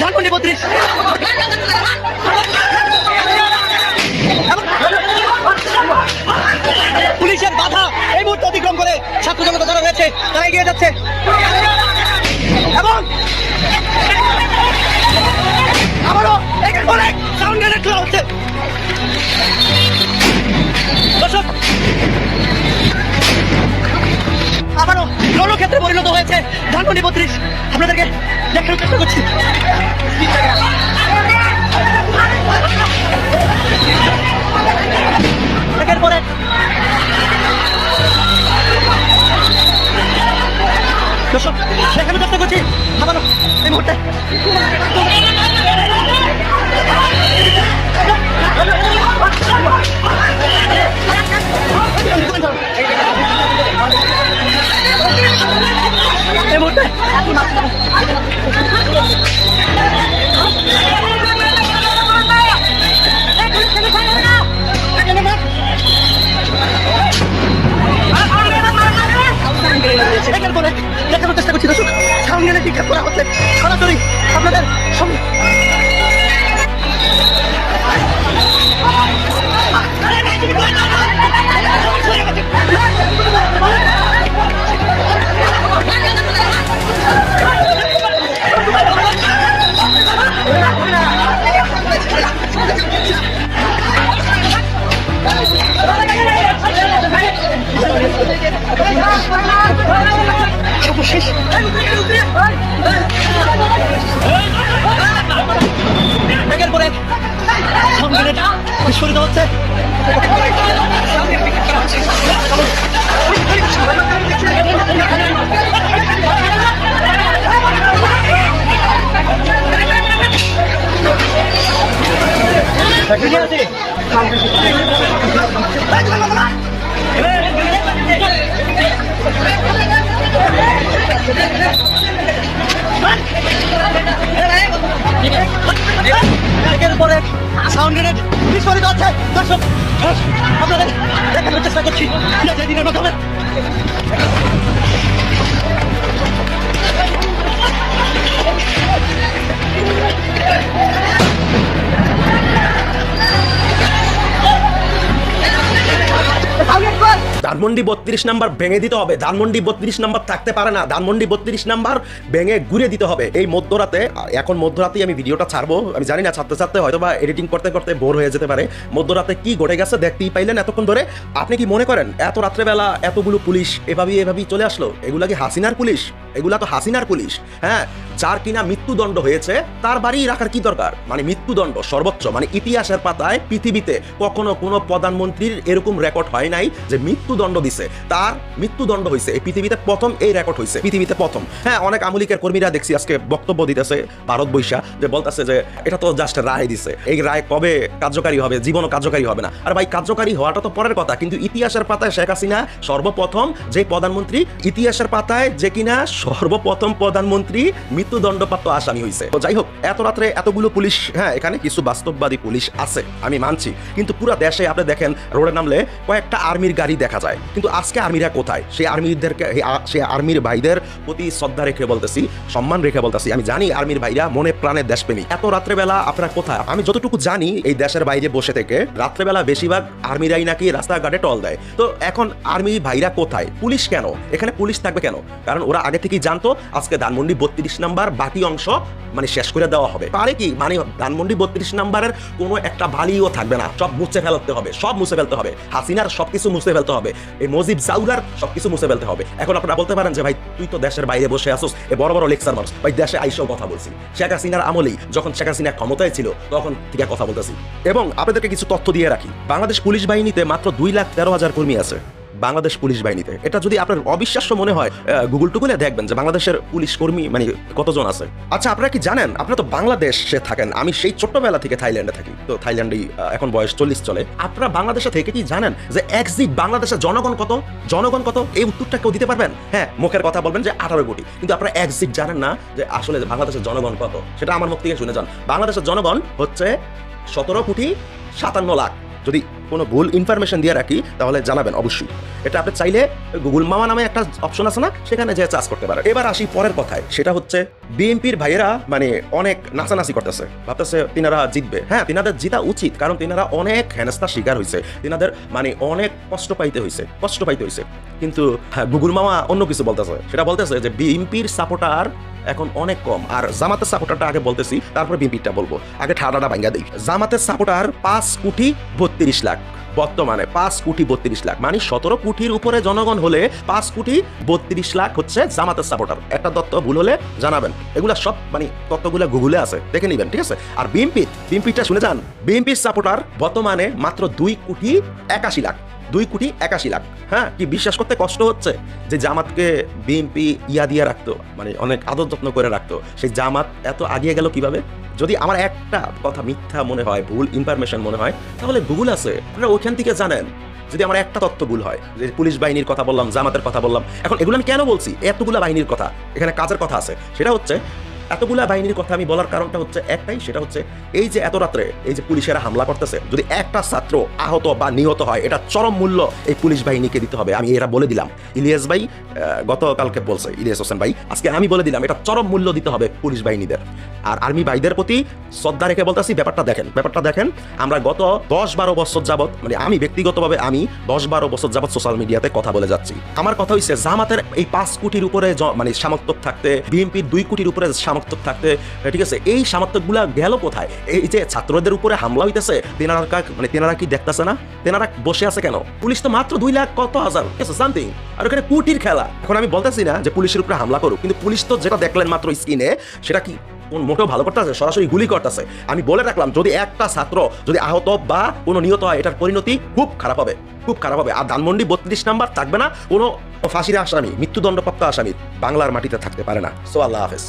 ধানমন্ডি বত্রিশ পুলিশের বাধা এই মুহূর্তে অতিক্রম করে ছাত্র জনতা যারা রয়েছে, তারা এগিয়ে যাচ্ছে। এবং আবারও সাউন্ড গ্রেনেড খোলা হচ্ছে। রণক্ষেত্রে পরিণত হয়েছে। ধানমন্ডি বত্রিশ আপনাদেরকে দেখানোর চেষ্টা করছি। দর্শক একের পরে সাউন্ড গ্রেনেড বিস্ফোরিত হচ্ছে। দর্শক আপনাদের দেখানোর চেষ্টা করছি। দিনের মাধ্যমে। ধানমন্ডি বত্রিশ নাম্বার ভেঙে দিতে হবে। ধানমন্ডি বত্রিশ নাম্বার থাকতে পারে না। ধানমন্ডি বত্রিশ নাম্বার ভেঙে ঘুরে দিতে হবে। এই মধ্যরাতে, এখন মধ্যরাতেই আমি ভিডিওটা ছাড়বো। আমি জানি না, ছাড়তে ছাড়তে হয়তো বা এডিটিং করতে করতে বোর হয়ে যেতে পারে। মধ্যরাতে কি ঘটে গেছে দেখতেই পাইলেন এতক্ষণ ধরে। আপনি কি মনে করেন, এত রাত্রেবেলা এতগুলো পুলিশ এভাবেই এভাবেই চলে আসলো? এগুলা কি হাসিনার পুলিশ? এগুলা তো হাসিনার পুলিশ হ্যাঁ? যার কিনা মৃত্যুদণ্ড হয়েছে, তার বাড়ি রাখার কি দরকার? মানে মৃত্যুদণ্ড, সর্বোচ্চ মানে ইতিহাসের পাতায় পৃথিবীতে কখনো কোনো প্রধানমন্ত্রীর এরকম রেকর্ড হয় নাই যে মৃত্যুদণ্ড দিছে। তার মৃত্যুদণ্ড হয়েছে এই পৃথিবীতে প্রথম এই রেকর্ড হয়েছে পৃথিবীতে প্রথম। হ্যাঁ অনেক আমলিকের কর্মীরা দেখছি আজকে বক্তব্য দিতেছে ভারত বৈশা, যে বলতেছে যে এটা তো জাস্ট রায় দিছে। এই রায় কবে কার্যকারী হবে? জীবনও কার্যকারী হবে না। আর ভাই, কার্যকারী হওয়াটা তো পরের কথা, কিন্তু ইতিহাসের পাতায় শেখ হাসিনা সর্বপ্রথম যে প্রধানমন্ত্রী, ইতিহাসের পাতায় যে কিনা সর্বপ্রথম প্রধানমন্ত্রী মৃত্যুদণ্ডপ্রাপ্ত আসামি হয়েছে তো যাই হোক, এত রাত্রে এতগুলো পুলিশ হ্যাঁ এখানে কিছু বাস্তববাদী পুলিশ আছে, আমি মানছি। কিন্তু পুরো দেশে আপনি দেখেন, রোডে নামলে কয়েকটা আর্মির গাড়ি দেখা যায়। কিন্তু আজকে আর্মিরা কোথায়? সেই আর্মিদেরকে সেই আর্মির ভাইদের প্রতি শ্রদ্ধা রেখে বলতেছি, সম্মান রেখে বলতেছি। আমি জানি আর্মির ভাইরা মনে প্রাণে দেশপ্রেমী এত রাত্রেবেলা আপনারা কোথায়? আমি যতটুকু জানি, এই দেশের বাইরে বসে থেকে রাত্রেবেলা বেশিরভাগ আর্মিরাই নাকি রাস্তাঘাটে টল দেয়। তো এখন আর্মি ভাইরা কোথায়? পুলিশ কেন? এখানে পুলিশ থাকবে কেন? কারণ ওরা আগে থেকেই জানতো, আজকে ধানমন্ডি বত্রিশ নাম্বার বাকি অংশ মানে শেষ করে দেওয়া হবে। পারে কি? মানে ধানমন্ডি বত্রিশ নাম্বারের কোনো একটা ভালিও থাকবে না। সব মুছে ফেলতে হবে, সব মুছে ফেলতে হবে। হাসিনার সবকিছু মুছে ফেলতে হবে। এই মজিব জাউলার সবকিছু মুছে ফেলতে হবে। এখন আপনারা বলতে পারেন যে, ভাই, তুই তো দেশের বাইরে বসে আসোস এ বড় বড় লেকচার মানুষ ভাই, দেশে আইসেও কথা বলছি। শেখ হাসিনার আমলেই যখন শেখ হাসিনা ক্ষমতায় ছিল, তখন থেকে কথা বলতেছি। এবং আপনাদেরকে কিছু তথ্য দিয়ে রাখি। বাংলাদেশ পুলিশ বাহিনীতে মাত্র দুই লাখ তেরো হাজার কর্মী আছে। বাংলাদেশ পুলিশ বাহিনীতে। এটা যদি আপনার অবিশ্বাস্য মনে হয় গুগল টুগুলে দেখবেন যে বাংলাদেশের পুলিশ কর্মী মানে কতজন আছে। আচ্ছা আপনারা কি জানেন? আপনারা তো বাংলাদেশে থাকেন। আমি সেই ছোট্টবেলা থেকে থাইল্যান্ডে থাকি। তো থাইল্যান্ডেই এখন বয়স চল্লিশ চলে। আপনারা বাংলাদেশে থেকে কি জানেন যে এক্সিট বাংলাদেশের জনগণ কত? জনগণ কত? এই উত্তরটা কেউ দিতে পারবেন? হ্যাঁ মুখের কথা বলবেন যে আঠারো কোটি। কিন্তু আপনারা এক্সিট জানেন না যে আসলে বাংলাদেশের জনগণ কত? সেটা আমার মুখ থেকে শুনে যান। বাংলাদেশের জনগণ হচ্ছে সতেরো কোটি সাতান্ন লাখ। যদি কোনো ভুল ইনফরমেশন দিয়ে রাখি তাহলে জানাবেন অবশ্যই। এটা আপনি চাইলে গুগল মামা নামে একটা অপশন আছে না সেখানে যে চার্জ করতে পারেন। এবার আসি পরের কথায়। সেটা হচ্ছে বিএনপির ভাইয়েরা মানে অনেক নাচানাচি করতেছে। ভাবতেছে তিনারা জিতবে। হ্যাঁ তিনাদের জিতা উচিত কারণ তিনারা অনেক হেনস্থার শিকার হয়েছে তিনাদের মানে অনেক কষ্ট পাইতে হয়েছে কষ্ট পাইতে হয়েছে কিন্তু হ্যাঁ, গুগল মামা অন্য কিছু বলতেছে। সেটা বলতেছে যে বিএনপির সাপোর্টার এখন অনেক কম। আর জামাতের সাপোর্টারটা আগে বলতেছি, তারপরে বিএনপিটা বলব। আগে ঠাডাটা ভাঙ্গা দিই। জামাতের সাপোর্টার পাঁচ কোটি বত্রিশ লাখ। বর্তমানে পাঁচ কোটি বত্রিশ লাখ। মানে সতেরো কোটির উপরে জনগণ হলে পাঁচ কোটি বত্রিশ লাখ হচ্ছে জামাতের সাপোর্টার। একটা তত্ত্ব ভুল হলে জানাবেন। এগুলা সব মানে তত্ত্বগুলো গুগলে আছে, দেখে নিবেন, ঠিক আছে? আর বিএনপি, বিএনপিটা শুনে যান। বিএনপির সাপোর্টার বর্তমানে মাত্র দুই কোটি একাশি লাখ। দুই কোটি একাশি লাখ। হ্যাঁ কি বিশ্বাস করতে কষ্ট হচ্ছে? যে জামাতকে বিএনপি ইয়া দিয়ে রাখতো মানে অনেক আদর যত্ন করে রাখতো, সেই জামাত এত আগিয়ে গেল কীভাবে? যদি আমার একটা কথা মিথ্যা মনে হয়, ভুল ইনফরমেশন মনে হয়, তাহলে গুগল আছে। আপনারা ওইখান থেকে জানেন। যদি আমার একটা তত্ত্ব ভুল হয়, যে পুলিশ বাহিনীর কথা বললাম, জামাতের কথা বললাম, এখন এগুলো আমি কেন বলছি? এতগুলা বাহিনীর কথা, এখানে কাজের কথা আছে। সেটা হচ্ছে এতগুলা বাহিনীর কথা আমি বলার কারণটা হচ্ছে একটাই, সেটা হচ্ছে এই যে এত রাত্রে এই যে পুলিশেরা হামলা করতেছে, যদি একটা ছাত্র আহত বা নিহত হয়, এটা চরম মূল্য এই পুলিশ বাহিনীকে দিতে হবে। আমি এরা বলে দিলাম। ইলিয়াস ভাই গতকালকে বলছে, ইলিয়াস হোসেন ভাই, আজকে আমি বলে দিলাম, এটা চরম মূল্য দিতে হবে পুলিশ বাহিনীদের। আর আর্মি ভাইদের প্রতি শ্রদ্ধা রেখে বলতেছি, ব্যাপারটা দেখেন ব্যাপারটা দেখেন, আমরা গত দশ বারো বছর যাবত মানে আমি ব্যক্তিগতভাবে আমি দশ বারো বছর যাবত সোশ্যাল মিডিয়াতে কথা বলে যাচ্ছি। আমার কথা হচ্ছে জামাতের এই পাঁচ কোটির উপরে মানে সামর্থ্য থাকতে, বিএনপির দুই কোটির উপরে সামর্থ্য থাকতে ঠিক আছে, এই সামর্থ্যগুলা গেল কোথায়? এই যে ছাত্রদের উপরে হামলা হইতেছে, তেনারা মানে তেনারা কি দেখতেছে না? তেনারা বসে আছে কেন? পুলিশ তো মাত্র দুই লাখ কত হাজার সামথিং আর ওখানে কোটির খেলা। এখন আমি বলতেছি না যে পুলিশের উপরে হামলা করুক, কিন্তু পুলিশ তো যেটা দেখলেন মাত্র স্ক্রিনে, সেটা কি কোন মোটেও ভালো করতেছে, সরাসরি গুলি করতেছে। আমি বলে রাখলাম, যদি একটা ছাত্র, যদি আহত বা কোনো নিহত হয়, এটার পরিণতি খুব খারাপ হবে, খুব খারাপ হবে। আর ধানমন্ডি বত্রিশ নাম্বার থাকবে না, কোনো ফাঁসির আসামি, মৃত্যুদণ্ডপ্রাপ্ত আসামি বাংলার মাটিতে থাকতে পারে না। সো আল্লাহ হাফেজ।